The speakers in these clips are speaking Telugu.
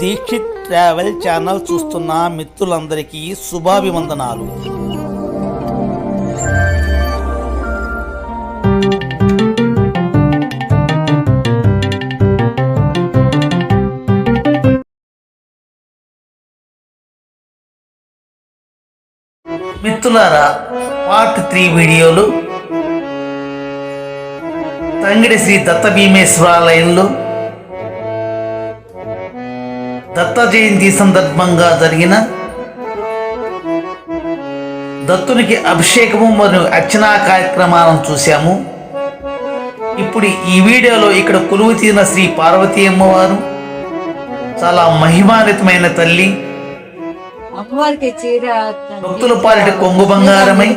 దీక్షిత్ ట్రావెల్ ఛానల్ చూస్తున్న మిత్రులందరికీ శుభాభివందనాలు. మిత్రులారా పార్ట్ త్రీ వీడియోలు. తంగిడి శ్రీ దత్త భీమేశ్వరాలయంలో దత్త జయంతి సందర్భంగా జరిగిన దత్తునికి అభిషేకము మరియు అర్చనా కార్యక్రమాలను చూశాము. ఇప్పుడు ఈ వీడియోలో ఇక్కడ కొలువు తీరిన శ్రీ పార్వతీ అమ్మవారు చాలా మహిమాన్వితమైన తల్లి అమ్మవారికి చీర భక్తుల పాలిట కొంగు బంగారమై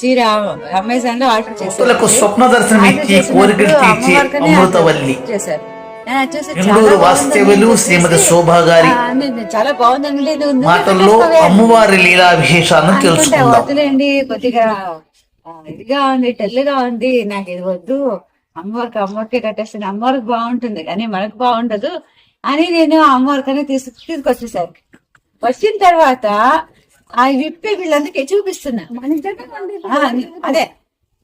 చీర అమెజాన్లో ఆర్డర్ భక్తులకు స్వప్న దర్శనం ఇచ్చి కోరికలు తీర్చే అమృతవల్లి. చేశారు. వాస్తవ్యులు శ్రీమతి శోభా గారి చాలా బాగుందండి. మాటల్లో అమ్మవారి లీలా విశేషాలను తెలుసుకుందాం. వద్దులేండి కొద్దిగా ఇదిగా ఉంది టెల్లుగా ఉంది. నాకు ఇది వద్దు. అమ్మవారికి అమ్మవారికి కట్టేస్తుంది అమ్మవారికి బాగుంటుంది కానీ మనకు బాగుండదు అని నేను అమ్మవారికనే తీసు తీసుకొచ్చేసాను. వచ్చిన తర్వాత ఆ విప్పి వీళ్ళందరికీ చూపిస్తున్నా. అదే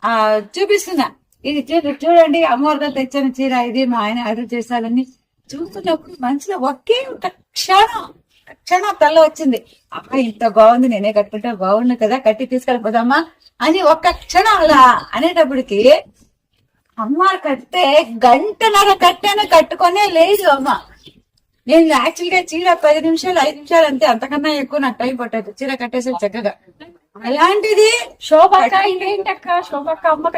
ఆ చూపిస్తున్నా. ఇది చూ- చూడండి అమ్మవారిగా తెచ్చిన చీర ఇది మా ఆయన ఆర్డర్ చేశారని చూస్తున్నప్పుడు మనసులో ఒకే ఒక క్షణం క్షణం తల్ల వచ్చింది. అబ్బా ఇంత బాగుంది నేనే కట్టుకుంటా బాగుండు కదా కట్టి తీసుకెళ్ళిపోదామా అని ఒక్క క్షణం అలా అనేటప్పటికి అమ్మ కట్టే గంటన్నర కట్టాను కట్టుకొనే లేదు అమ్మ. నేను యాక్చువల్గా చీర పది నిమిషాలు ఐదు నిమిషాలు అంతే అంతకన్నా ఎక్కువ నాకు టైం పట్టదు చీర కట్టేసే చక్కగా. అలాంటిది శోభక్క ఏంటక్క శోభక్క అమ్మక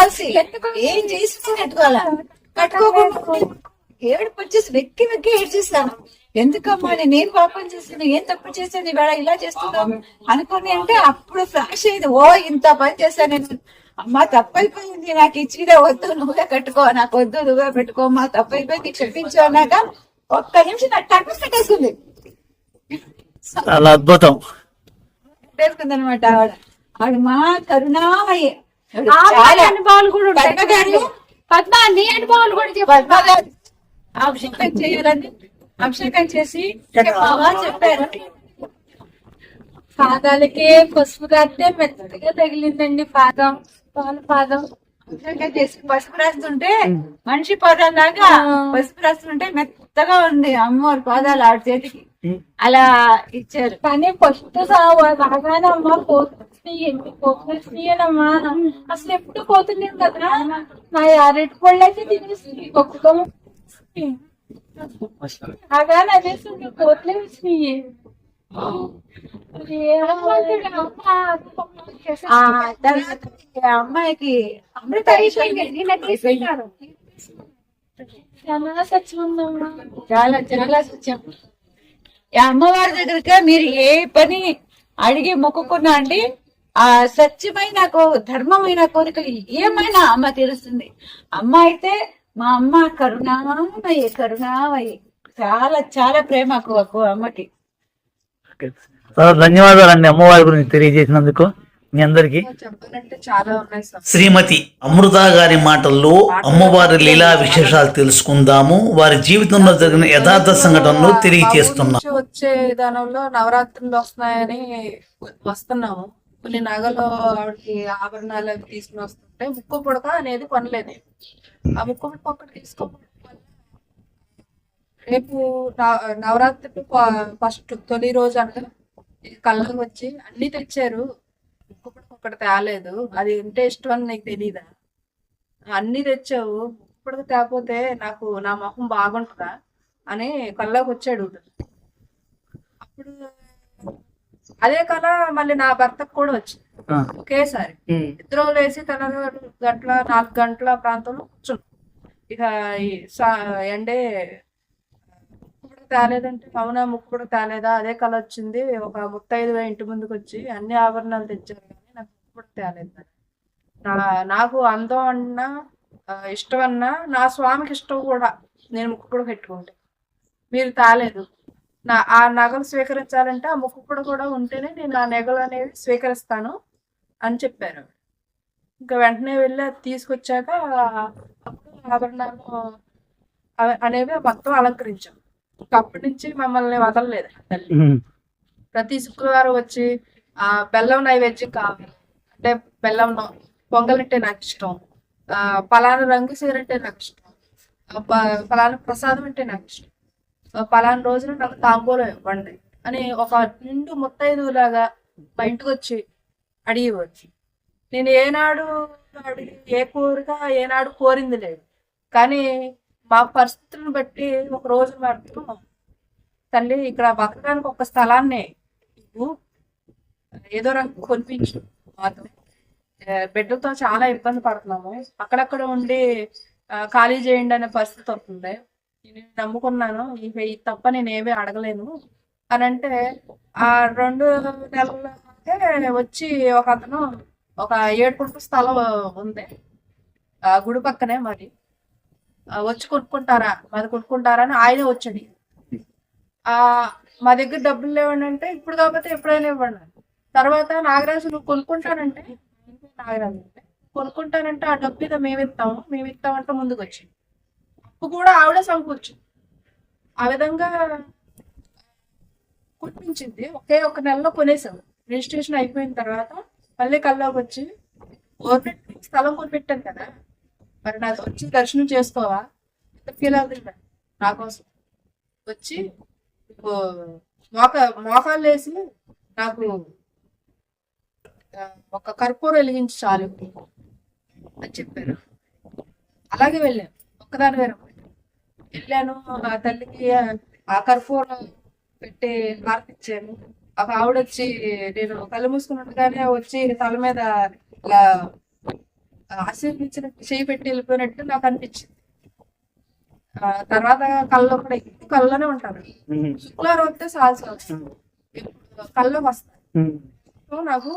కలిసి? ఏం చేసి పెట్టుకోవాలా కట్టుకోకుండా? ఏడుపు వచ్చేసి వెక్కి వెక్కి ఏడ్చేస్తాను. ఎందుకమ్మా నేను ఏం పాపం చేస్తాను ఏం తప్పు చేశాను? ఇవాళ ఇలా చేస్తున్నావు? అనుకుని అంటే అప్పుడు ఫ్లాష్ అయింది. ఓ ఇంత పని చేశాను నేను. అమ్మా తప్పైపోయింది. నాకు ఇచ్చిదే వద్దు నువ్వే కట్టుకో. నాకు వద్దు నువ్వే పెట్టుకో. అమ్మా తప్పైపోయింది. క్షమించు అన్నాక ఒక్క నిమిషం నాకు టక్కు పెట్టేసుకుంది చాలా అద్భుతం. పెట్టేసుకుంది అనమాట ఆవిడ ఆవిడ మా కరుణామయ్య అనుభవాలు కూడా ఉంటాయి. పద్మ నీ అనుభవాలు కూడా పద్మ అభిషేకం చేయాలని అభిషేకం చేసి చెప్పారు. పాదాలకి పసుపు కడితే మెత్తగా తగిలిందండి పాదం. పాల పాదం. అభిషేకం చేసి పసుపు రాస్తుంటే మనిషి పాదాలు లాగా పసుపు రాస్తుంటే మెత్తగా ఉంది అమ్మవారి పాదాలు ఆవిడ చేతికి. అలా ఇచ్చారు. కానీ ఫస్ట్ బాగానే అమ్మ పోతున్నాయి పోతున్నాయనమ్మా అసలు ఎప్పుడు పోతున్నాయి కదా? నా అరటి పళ్ళు అయితే తినేసి ఒక్కొక్క బాగానే అనేసి పోతలే వచ్చినాయి ఆ తర్వాత ఈ అమ్మాయికి అమృత. చాలా చాలా చాలా సత్యం అమ్మవారి దగ్గరగా మీరు ఏ పని అడిగి మొక్కుకున్నా అండి ఆ సత్యమైన ధర్మమైన కోరికలు ఏమైనా అమ్మ తీరుస్తుంది. అమ్మ అయితే మా అమ్మ కరుణామయ్య కరుణామయ్య చాలా చాలా ప్రేమ అమ్మకి. ధన్యవాదాలు అండి అమ్మవారి గురించి తెలియజేసినందుకు. మీ అందరికి చెప్పాలంటే చాలా ఉన్నాయి సార్. శ్రీమతి అమృత గారి మాటల్లో అమ్మవారి లీలా విశేషాలు తెలుసుకుందాము. వారి జీవితంలో జరిగిన యథార్థ సంఘటనలు తెలియజేస్తున్నాం వచ్చే విధానంలో నవరాత్రులు వస్తున్నాయని వస్తున్నాము. కొన్ని నగలు ఆవిడకి ఆభరణాలు అవి తీసుకుని వస్తుంటే ముక్కు పుడక అనేది కొనలేదు. ఆ ముక్కు పుడక ఒక్కటి తీసుకోవడం రేపు నవ- నవరాత్రులు ఫస్ట్ తొలి రోజు అనగా కళ్ళకి వచ్చి అన్ని తెచ్చారు. ఒక్కటి తేలేదు. అది ఉంటే ఇష్టం అని నీకు తెలీదా? అన్ని తెచ్చావు. పుడక తేకపోతే నాకు నా మొహం బాగుంటుందా? అని కళ్ళకి వచ్చాడు అప్పుడు అదే కళ మళ్ళీ నా భర్తకు కూడా వచ్చింది. ఒకేసారి. ఇద్దరు లేచి తెల్లవారు గంటల నాలుగు గంటల ప్రాంతంలో కూర్చున్నాం. ఇక ఎండే ముక్కు కూడా తేలేదంటే అవునా ముక్కు కూడా తేలేదా? అదే కళ వచ్చింది. ఒక ముత్తైదు ఇంటి ముందుకు వచ్చి అన్ని ఆభరణాలు తెచ్చారు. కూడా తేలేదు నా నాకు అందం అన్నా ఇష్టం అన్నా నా స్వామికి ఇష్టం కూడా నేను ముక్కు కూడా పెట్టుకుంటే. మీరు తాలేదు. నా ఆ నగలు స్వీకరించాలంటే ఆ ముక్కు కూడా కూడా ఉంటేనే నేను ఆ నగలు అనేవి స్వీకరిస్తాను అని చెప్పారు. ఇంకా వెంటనే వెళ్ళి అది తీసుకొచ్చాక అప్పుడు ఆభరణాలు అనేవి మొత్తం అలంకరించాం. అప్పటి నుంచి మమ్మల్ని వదలలేదు. తల్లి ప్రతి శుక్రవారం వచ్చి ఆ బెల్లం నైవేద్యం కావాలి. అంటే బెల్లం పొంగల్ అంటే నాకు ఇష్టం ఆ పలానా రంగు సీర అంటే నాకు ఇష్టం పలానా ప్రసాదం అంటే నాకు ఇష్టం పలానా రోజున నాకు తాంబూలం ఇవ్వండి అని ఒక నిండు ముత్తైదులాగా మా ఇంటికి వచ్చి అడిగివచ్చు నేను ఏనాడు అడిగి ఏ కోరిక ఏనాడు కోరింది లేదు. కానీ మా పరిస్థితులను బట్టి ఒక రోజు మాత్రం తల్లి ఇక్కడ బతకడానికి ఒక స్థలాన్ని ఏదో రంగు కొనిపించు. మాతో బిడ్డలతో చాలా ఇబ్బంది పడుతున్నాము. అక్కడక్కడ ఉండి ఖాళీ చేయండి అనే పరిస్థితి వస్తుంది. నేను నమ్ముకున్నాను ఇక తప్ప నేను ఏమీ అడగలేను. అని అంటే ఆ రెండు నెలలు వచ్చి ఒక అతను ఒక ఏడు కుటుంబ స్థలం ఉంది. ఆ గుడి పక్కనే మరి. వచ్చి కొనుక్కుంటారా? మాది కొనుక్కుంటారా అని ఆయనే వచ్చాడు. ఆ మా దగ్గర డబ్బులు లేవండి అంటే ఇప్పుడు కాకపోతే ఎప్పుడైనా ఇవ్వండి. తర్వాత నాగరాజు నువ్వు కొనుక్కుంటానంటే నాగరాజు అంటే కొనుక్కుంటానంటే ఆ డబ్బు మీద మేము ఇస్తాము మేము ఇస్తామంటే ముందుకు వచ్చింది అప్పు కూడా ఆవిడ సమకూర్చింది. ఆ విధంగా కొనిపించింది ఒకే ఒక నెలలో కొనేసాం రిజిస్ట్రేషన్ అయిపోయిన తర్వాత మళ్ళీ కల్లోకి వచ్చి గవర్నమెంట్ స్థలం కొనిపెట్టాను కదా. మరి నాకు వచ్చి దర్శనం చేసుకోవా? ఎంత ఫీల్ అవుతుంది నా కోసం. వచ్చి మోక మోకాలు వేసి నాకు ఒక కర్పూరం వెలిగించి చాలు అని చెప్పారు. అలాగే వెళ్ళాను ఒక్కదాని వేరే వెళ్ళాను ఆ తల్లికి ఆ కర్పూరం పెట్టి హారతిచ్చాను ఒక ఆవిడ వచ్చి నేను కళ్ళు మూసుకున్నట్టుగానే వచ్చి తల మీద ఇలా ఆశీర్వదించినట్టు చేయి పెట్టి వెళ్ళిపోయినట్టు నాకు అనిపించింది. ఆ తర్వాత కళ్ళు కూడా ఎక్కువ కళ్ళలోనే ఉంటాను శుక్రవారం వస్తే సాల్సి వస్తుంది వస్తాను సో నాకు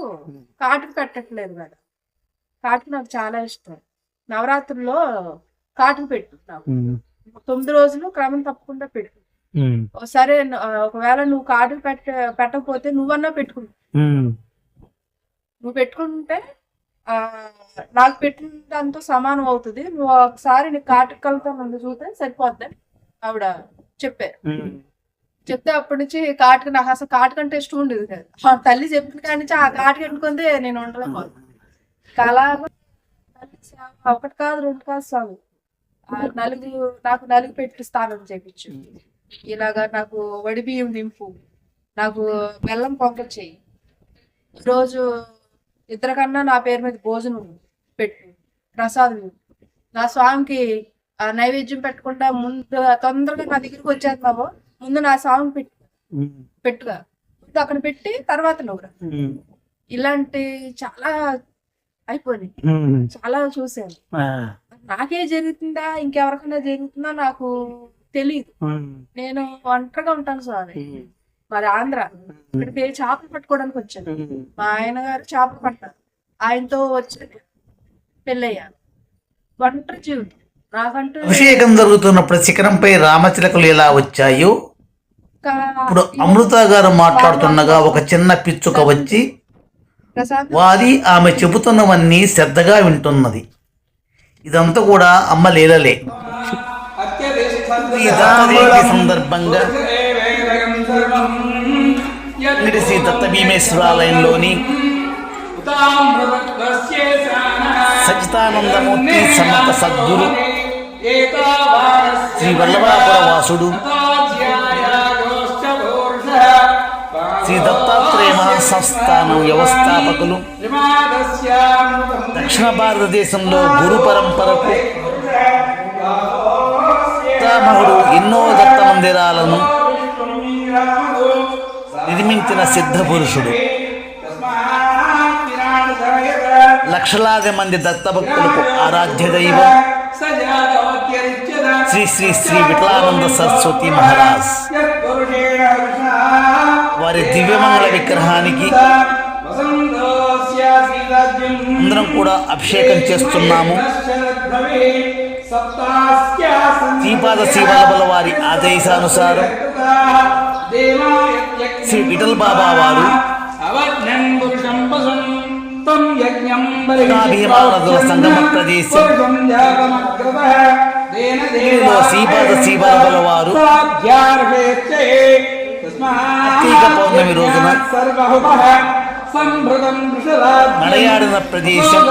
కాటుకు పెట్టట్లేదు మేడం. కాటుకు నాకు చాలా ఇష్టం. నవరాత్రుల్లో కాటుకు పెట్టు నాకు. తొమ్మిది రోజులు క్రమం తప్పకుండా పెట్టు. సరే ఒకవేళ నువ్వు కాటుకు పెట్ట పెట్టకపోతే నువ్వన్నా పెట్టుకుంటు. నువ్వు పెట్టుకుంటే ఆ నాకు పెట్టిన దాంతో సమానం అవుతుంది. నువ్వు ఒకసారి నీ కాటుకు కలుతో నన్ను చూస్తే సరిపోద్ది ఆవిడ చెప్పారు. చెప్తే అప్పటి నుంచి కాటుకు నాకు అసలు కాటుకు అంటే ఇష్టం ఉండేది కాదు. తల్లి చెప్పిన కాడి నుంచి ఆ కాటుకు పెట్టుకుందే నేను ఉండలేము కళ తల్లి సేవ ఒకటి కాదు రెండు కాదు స్వామి. నలుగు నాకు నలుగు పెట్టి స్థానం చేపించు. ఇలాగా నాకు వడి బియ్యం నింపు నాకు బెల్లం పొంగ చెయ్యి రోజు ఇద్దరికన్నా నా పేరు మీద భోజనం పెట్టు ప్రసాదం. నా స్వామికి ఆ నైవేద్యం పెట్టకుండా ముందు తొందరగా నా దగ్గరికి వచ్చేస్తున్నావు ముందు నా స్వామికి పెట్టు పెట్టుగా. అక్కడ పెట్టి తర్వాత నువ్వు రా. ఇలాంటి చాలా అయిపోయినాయి. చాలా చూశాను. నాకే జరుగుతుందా? ఇంకెవరికైనా జరుగుతుందా? నాకు తెలియదు నేను ఒంటరిగా ఉంటాను స్వామి. మరి ఆంధ్ర. ఇక్కడికి చేపలు పట్టుకోవడానికి వచ్చాను. మా ఆయన గారు చేపలు పట్టారు. ఆయనతో వచ్చాను పెళ్ళయ్యాను. ఒంటరి జీవితం. నాకంటూ అభిషేకం జరుగుతున్నప్పుడు శిఖరంపై రామచిలకలు ఎలా వచ్చాయో ఇప్పుడు అమృత గారు మాట్లాడుతుండగా ఒక చిన్న పిచ్చుక వచ్చి వారి ఆమె చెబుతున్నవన్నీ శ్రద్ధగా వింటున్నది. ఇదంతా కూడా అమ్మ లీలలే. సందర్భంగా శ్రీ దత్త భీమేశ్వరాలయంలోని సచితానందమూర్తి సమర్థ సద్గురు శ్రీ వల్లభాపుర వాసుడు శ్రీ దత్తాత్రేయ మహాసంస్థానం వ్యవస్థాపకులు. దక్షిణ భారతదేశంలో గురు పరంపరకు పితామహుడు ఎన్నో దత్త మందిరాలను నిర్మించిన సిద్ధ పురుషుడు. లక్షలాది మంది దత్తభక్తులకు ఆరాధ్య దైవం. శ్రీ శ్రీ శ్రీ విఠలానంద సరస్వతి మహారాజ్. వారి దివ్యమంగళ విగ్రహానికి అందరం కూడా అభిషేకం చేస్తున్నాము. శ్రీపాద శ్రీవల్లభల వారి ఆదేశానుసారం శ్రీ విఠల్ బాబా వారు భీమానదుల సంగమ ప్రదేశం శ్రీపాద శ్రీవల్లభుల వారు కార్తీక పౌర్ణమి రోజున నడయాడిన ప్రదేశం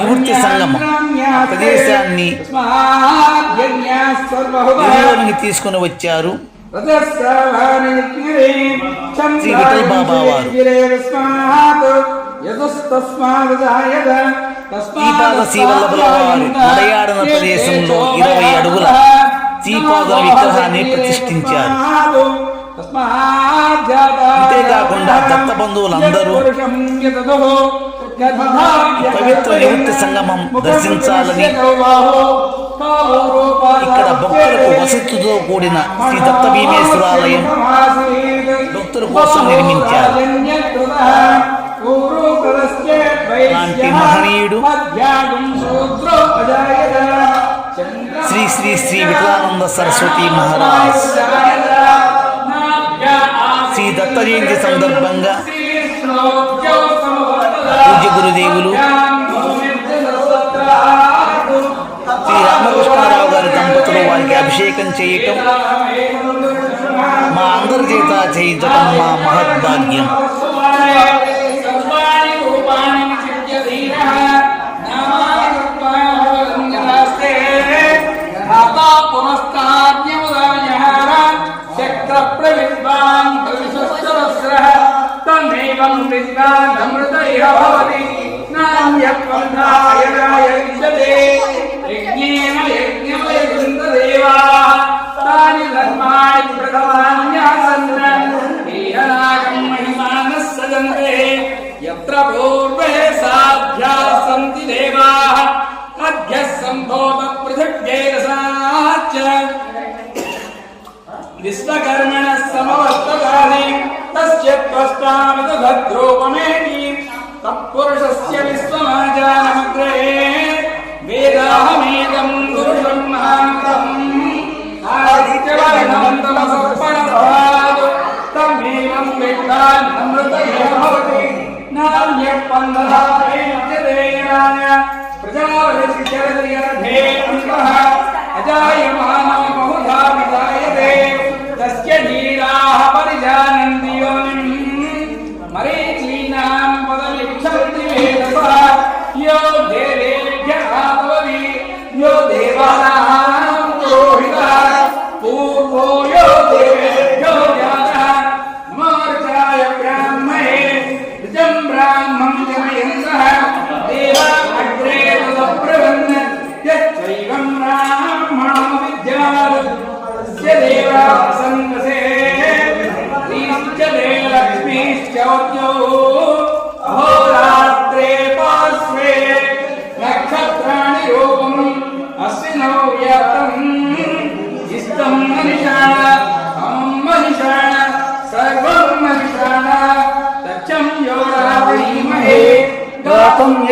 విముక్తి సంగమం ఆ ప్రదేశాన్ని వినియోగానికి తీసుకుని వచ్చారు శ్రీ విఠల్ బాబా వారు. శ్రీవల్లభుల వారు నడయాడిన ప్రదేశంలో ఇరవై అడుగుల శ్రీపాదుల విగ్రహాన్ని ప్రతిష్ఠించారు. అంతేకాకుండా దత్త బంధువులందరూ పవిత్ర నివృత్తి సంగమం దర్శించాలని ఇక్కడ భక్తులకు వసతితో కూడిన శ్రీ దత్త భీమేశ్వరాలయం భక్తుల కోసం నిర్మించారు. లాంటి మహనీయుడు శ్రీ శ్రీ శ్రీ వికలానంద సరస్వతి మహారాజ్. శ్రీ దత్త జయంతి సందర్భంగా పూజ్య గురుదేవులు శ్రీ రామకృష్ణారావు గారి దంపతులు వారికి అభిషేకం చేయటం మా అందరి చేత చేయించటం మా మహద్భాగ్యం. తన్నేవం ఇహ భవతి నాణ్యపంథాయనాయ విద్యతే. యజ్ఞేన యజ్ఞమయ వృందదేవాः తాని ధర్మాణి ప్రథమాన్యాసన్న ఈహనాగం మహిమానः సజంతే యత్ర పూర్వే సాధ్యాः సంతి దేవాः. అద్య సంభోగ పృథగ్వేరసాచ్చ విశ్వకర్మణ సమవర్తకాలి. తస్య पुरुषस्य विश्वमाजानमग्रहे वेदाहमेकम् पुरुषम् महान्तम् आदित्यवर्णवन्तमसर्पणभात् तमेवम् वेदान्नमृत एव भवति नान्यपन्दधातेन प्रजावरसिचरदर्थे अन्तः अजायमानो बहुधा विजायते तस्य लीलाः परिजानन्ति గాతుం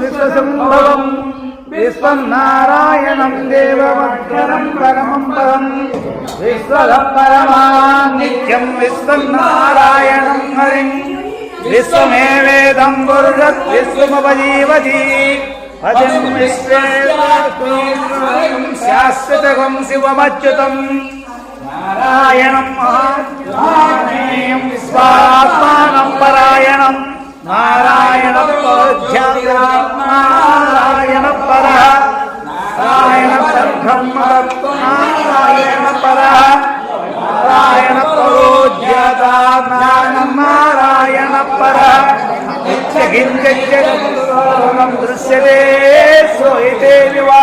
విశ్వసంభవం విశ్వం నారాయణం దేవమక్షరం పరమం పదం విశ్వదం పరమా నిత్యం విశ్వం నారాయణం హరిం విశ్వమేవేదం పురుషత్ విశ్వముపజీవతి పదం విశ్వేశ్వరం శాశ్వతం శివమచ్యుతం నారాయణం మహాత్మానేయం విశ్వాత్మానం పరాయణం నారాయణ నారాయణ పర నారాయణ సర్గం నారాయణ పర నారాయణ పరోజ్యాత నారాయణ పర నిత్యగించం దృశ్యతే శ్రోయతే వివా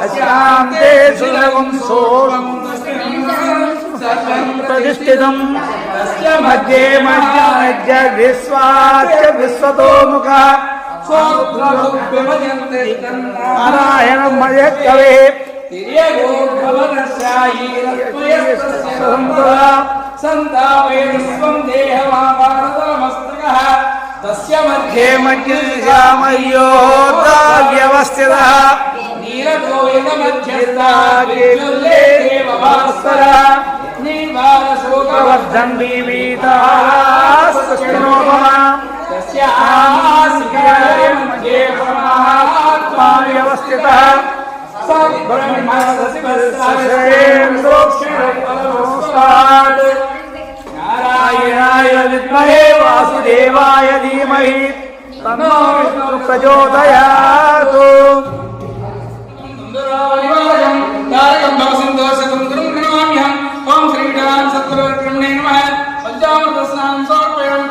విశ్వసంభవం పద్మదోష ప్రతీకాశం హృదయం చ అలోంబరం అదానిత్యానిత్యాపృతిష్టతే జ్వాలమాలాకులం భాతే ನೀರಗೋವಿಂದ ಮಧ್ಯಸ್ಥ ಕೇಳುಲ್ಲೇ ದೇವಭಾಸ್ಕರ ನಿವಾರ ಶೋಕವರ್ಧಂ ಭೀಮೀತ ಸಸ್ಯನೋಪಮ ತಸ್ಯಾಸ್ಕರೇ ಮಧ್ಯೆ ಪರಮಾತ್ಮಾ ವ್ಯವಸ್ಥಿತಃ ಸಬ್ರಹ್ಮ ಸಸ್ಪರ್ಶೇಂ ಸೋಕ್ಷಿಣಂ ಪರಮೋಸ್ತಾಟ್ नारायणाय विद्महे वासुदेवाय धीमहि तन्नो विष्णुः प्रचोदयात् निवारयं तारकं भवसिन्धो शतं गुरुं प्रणमाम्यहम् ॐ श्रीविधान् सत्पुरविक्रमणे नमः पञ्चामृतस्नानं समर्पयामि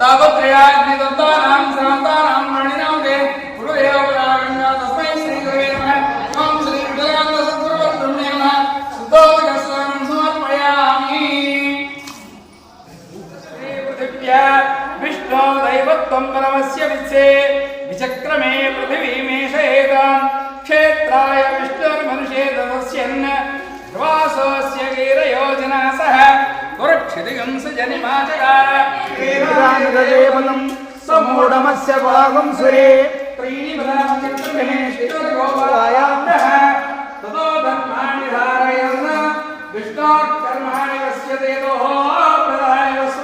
तापत्रयाग्निदत्तानां श्रान्तानां मणिनां ते गुरुदेवपरागङ्गा तस्मै श्रीगुरवे नमः ॐ श्रीविधयान्त सत्पुरविक्रमणे नमः शुद्धोदकस्नानं समर्पयामि श्रीपृथिव्या विष्णो दैवत्वं परमस्य विच्चे तत्र मे पृथिवीमीशयेतान् क्षेत्राय विष्णुर्मनुषे ददस्यन् ध्रुवासोऽस्य वीरयोजना सह गुरुक्षिदिगंस जनिमाचकार समूढमस्य भागं सुरे त्रीणि ततो धर्माणि धारयन् विष्णोः कर्माणि वस्यते तोः प्रदाय वस्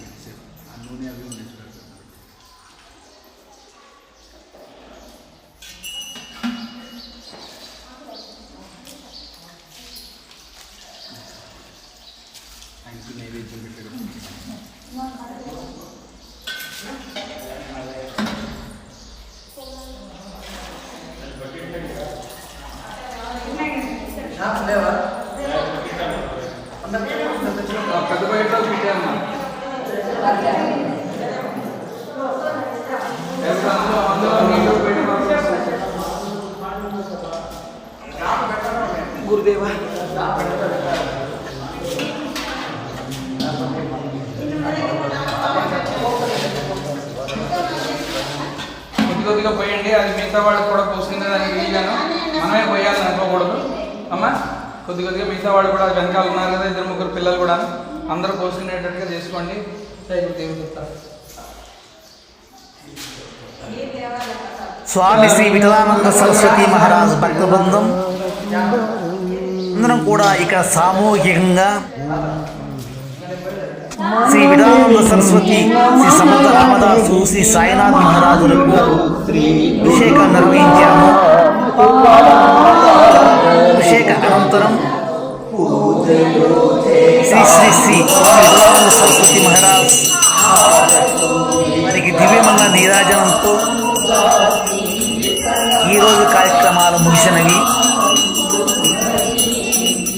పెద్ద బయట పెట్టాను అందులో నీళ్ళు గురుదేవా. కొద్ది కొద్దిగా పోయండి అది మిగతా వాళ్ళకి కూడా పోసింది దానికి వీలుగాను మనమే పోయాలని అనుకోకూడదు. అమ్మా. కొద్ది కొద్దిగా మిగతా వాళ్ళు కూడా వెనకాల ఉన్నారు కదా ఇద్దరు ముగ్గురు పిల్లలు కూడా. అందరూ పోసుకునేటట్టుగా చేసుకోండి. ఇప్పుడు దేవుడు చెప్తారు. స్వామి శ్రీ విఠలానంద సరస్వతి మహారాజ్ భక్త బృందం అందరం కూడా ఇక్కడ సామూహికంగా శ్రీ విఠలానంద సరస్వతి శ్రీ సమర్థ రామదాసు శ్రీ సాయినాథ్ మహారాజులకు అభిషేకం నిర్వహించాము. అభిషేక అనంతరం శ్రీ శ్రీ శ్రీ స్వామి సరస్వతి మహారాజ్ వారికి దివ్యమైన నీరాజనంతో ఈరోజు కార్యక్రమాలు ముగిసినవి.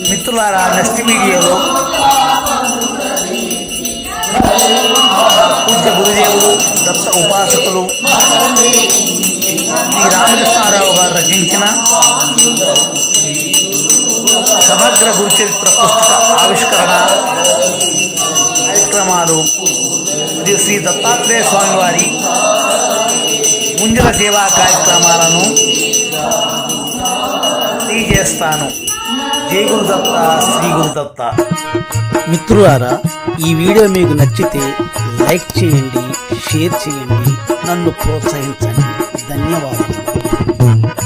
మిత్రులారా నెక్స్ట్ వీడియోలో పూజ్య గురుదేవులు దత్త ఉపాసకులు శ్రీ రామకృష్ణారావు గారు రచించిన సమగ్ర గురుచరిత్ర పుస్తక ఆవిష్కరణ కార్యక్రమాలు మరియు శ్రీ దత్తాత్రేయ స్వామి వారి ముంజల సేవా కార్యక్రమాలను తెలియజేస్తాను. జై గురుదత్త శ్రీ గురుదత్త. మిత్రులారా ఈ వీడియో మీకు నచ్చితే లైక్ చేయండి షేర్ చేయండి నన్ను ప్రోత్సహించండి. ధన్యవాదాలు